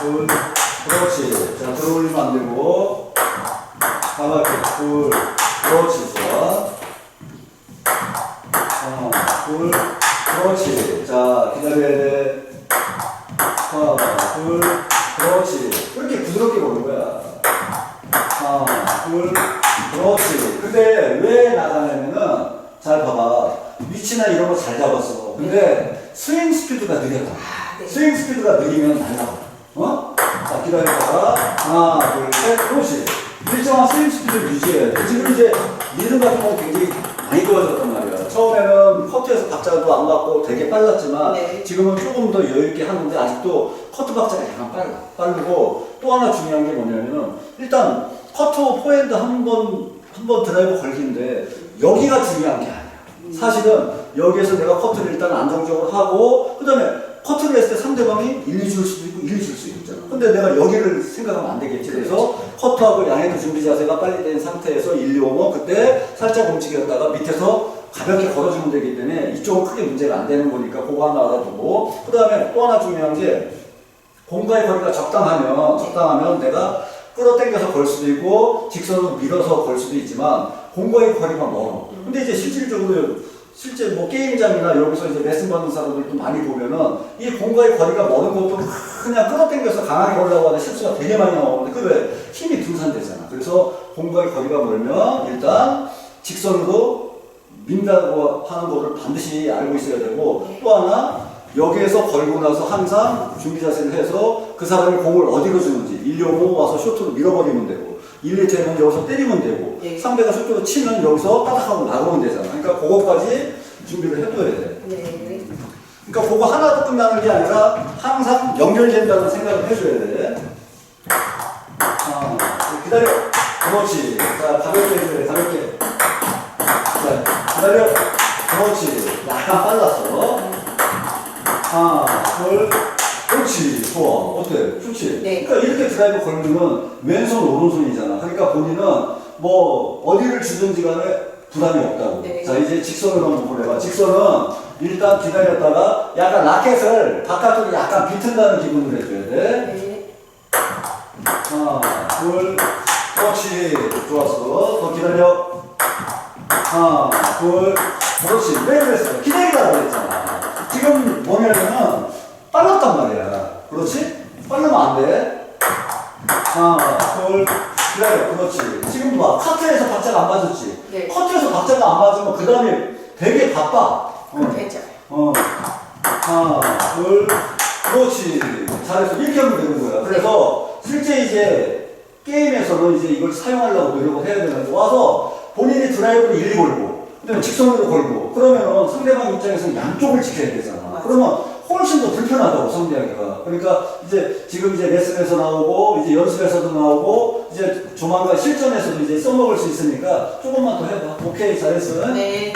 둘, 그렇지. 자, 들어올리면 안 되고. 가볍게, 둘, 그렇지. 좋아. 하나, 둘, 그렇지. 자, 기다려야 돼. 하나, 둘, 그렇지. 이렇게 부드럽게 보는 거야. 하나, 둘, 그렇지. 근데 왜 나가냐면은, 잘 봐봐. 위치나 이런 거 잘 잡았어. 근데 스윙 스피드가 느려다. 아, 네. 스윙 스피드가 느리면 날라가. 어? 자, 기다렸다가, 하나, 둘, 셋, 그렇지. 일정한 스윙 스피드를 유지해야 돼. 지금 이제 리듬 같은 건 굉장히 많이 좋아졌단 말이야. 처음에는 커트에서 박자도 안 맞고 되게 빨랐지만 네. 지금은 조금 더 여유있게 하는데 아직도 커트 박자가 약간 빨라. 빠르고 또 하나 중요한 게 뭐냐면은 일단 커트 포핸드 한 번, 한 번 드라이브 걸리는데 여기가 중요한 게 아니야. 사실은 여기에서 내가 커트를 일단 안정적으로 하고 그 다음에 상대방이 1, 2줄 수도 있고 1, 2줄 수도 있잖아. 근데 내가 여기를 생각하면 안 되겠지. 그래서 커트하고 양헤드 준비 자세가 빨리 된 상태에서 1, 2, 5면 그때 살짝 움직였다가 밑에서 가볍게 걸어주면 되기 때문에 이쪽은 크게 문제가 안 되는 거니까 그거 하나 알아두고 그 다음에 또 하나 중요한 게 공과의 거리가 적당하면 적당하면 내가 끌어당겨서 걸 수도 있고 직선으로 밀어서 걸 수도 있지만 공과의 거리가 멀어. 근데 이제 실질적으로 실제 뭐 게임장이나 여기서 이제 레슨 받는 사람들도 많이 보면은 이 공과의 거리가 먼 것도 그냥 끌어당겨서 강하게 걸려고 하는 실수가 되게 많이 나오는데 그왜 힘이 분산되잖아. 그래서 공과의 거리가 멀면 일단 직선으로 민다고 하는 거를 반드시 알고 있어야 되고 또 하나 여기에서 걸고 나서 항상 준비 자세를 해서 그 사람이 공을 어디로 주는지 1, 2, 5 와서 쇼트로 밀어버리면 되고 1, 2, 2는 여기서 때리면 되고 예. 상대가 쇼트로 치면 여기서 따닥하고 나가면 되잖아. 그러니까 그것까지 준비를 해둬야 돼. 네. 그러니까 그거 하나도 끝나는 게 아니라 항상 연결된다는 생각을 해줘야 돼. 아, 기다려. 그렇지. 자 가볍게 해줘야 돼 가볍게. 자 기다려. 그렇지. 약간 빨랐어. 하나, 둘, 그렇지, 좋아. 어때? 좋지? 네. 그러니까 이렇게 드라이브 걸리면 왼손, 오른손이잖아. 그러니까 본인은 뭐 어디를 주든지 간에 부담이 없다고. 네. 자, 이제 직선을 한번 보내봐. 직선은 일단 기다렸다가 약간 라켓을 바깥으로 약간 비튼다는 기분을 해줘야 돼. 네. 하나, 둘, 그렇지. 좋았어. 더 기다려. 하나, 둘, 그렇지. 왜 그랬어? 기다리라고 그랬잖아. 지금 뭐냐면은 빨랐단 말이야. 그렇지? 빠르면 안 돼. 하나, 둘, 기다려. 그렇지. 지금 봐. 카트에서 박자가 안 맞았지? 네. 커트에서 박자가 안 맞으면 그 다음에 되게 바빠. 어. 됐죠. 어. 하나, 둘, 그렇지. 잘했어. 이렇게 하면 되는 거야. 그래서 실제 이제 게임에서는 이제 이걸 사용하려고 노력을 해야 되는데 와서 본인이 드라이브를 일리 걸고, 그다음에 직선으로 걸고, 그러면은 상대방 입장에서는 양쪽을 지켜야 되잖아. 맞아. 그러면 훨씬 더 불편하다고 상대하기가. 그러니까 이제 지금 이제 레슨에서 나오고 이제 연습에서도 나오고 이제 조만간 실전에서도 이제 써먹을 수 있으니까 조금만 더 해봐. 오케이 잘했어. 네.